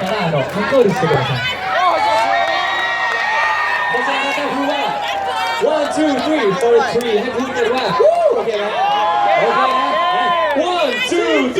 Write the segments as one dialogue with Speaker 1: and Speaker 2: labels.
Speaker 1: からあのコンコールしてくださいめちゃめちゃ風はワンツースリーフォースリーはい踏んでるわおけ
Speaker 2: なおけなワンツースリー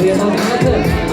Speaker 2: 우리의 성공 하여튼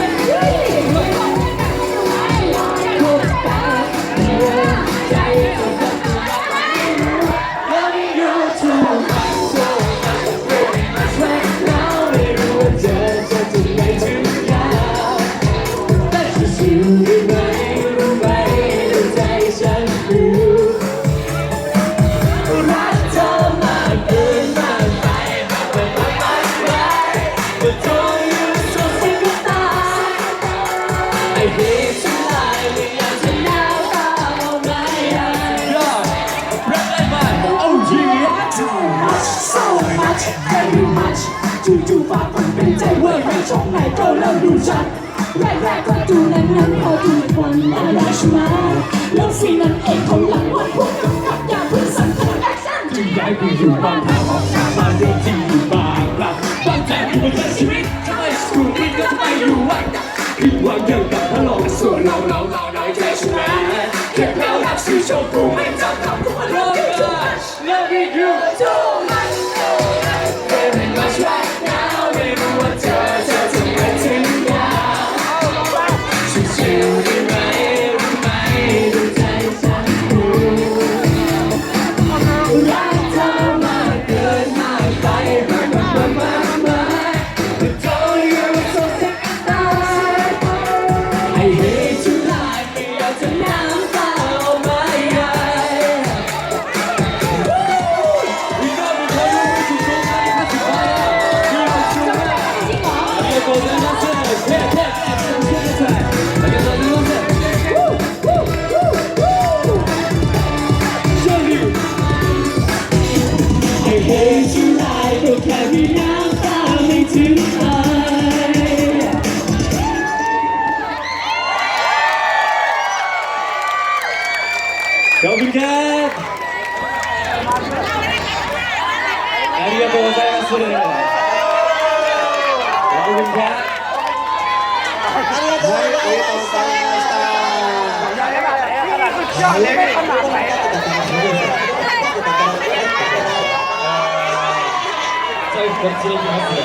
Speaker 2: ว้ยไม่ชงไหนก็เริ่มดูชัดแรกๆก็ดูนั้นนั้นพอดูอีกวันอะไรใช่ไหมแล้วซีนั้นเองของหลังวันพวกกำกับยาเพิ่งสั่นคอนแอคชั่น
Speaker 3: จึงย้ายไปอยู่บ้านทางออกจากบ้านเดิมที่อยู่บ้างพลัดบางแสนอยู่บนเส้นชีวิตทำไมสกูปิดก็ทำไมอยู่วัดผิดหวังเกี่ยวกับพระโลกส่วนเราเราเราน้อยใจใช่ไหมแค่เรารักชื่อโชคกูไม่จำคำพูด
Speaker 1: รักได้ loving you
Speaker 2: I hate you like ก็
Speaker 1: แค่มี
Speaker 2: น้ำตาไม่ถึงไหน
Speaker 1: ขอบคุณครับありがとうございますขอบคุณครับ 最 際こっちに行きますね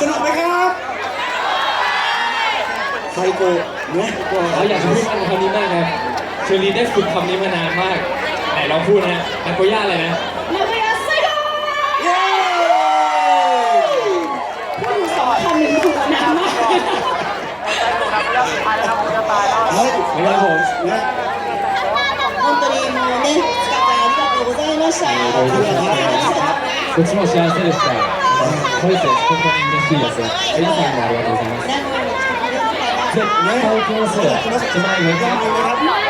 Speaker 4: สนุกไหมครับไซโก้
Speaker 3: เนี่ย
Speaker 1: เราอยากพูดคำนี้มากนะเชอรี่ได้ฝึกคำนี้มานานมาก ไหนลองพูดนะนักโกย่าอะไรนะ
Speaker 2: นักโก
Speaker 1: ありがとうござ
Speaker 3: います
Speaker 4: 本当にもうね、2日間ありがとうございました。ありがとうございました。
Speaker 1: こっちも幸せでした。これって本当に嬉しいです。エリさんもありがとうございます。
Speaker 4: 絶対来
Speaker 1: ます。
Speaker 4: 来ま
Speaker 1: す。来ま
Speaker 4: す。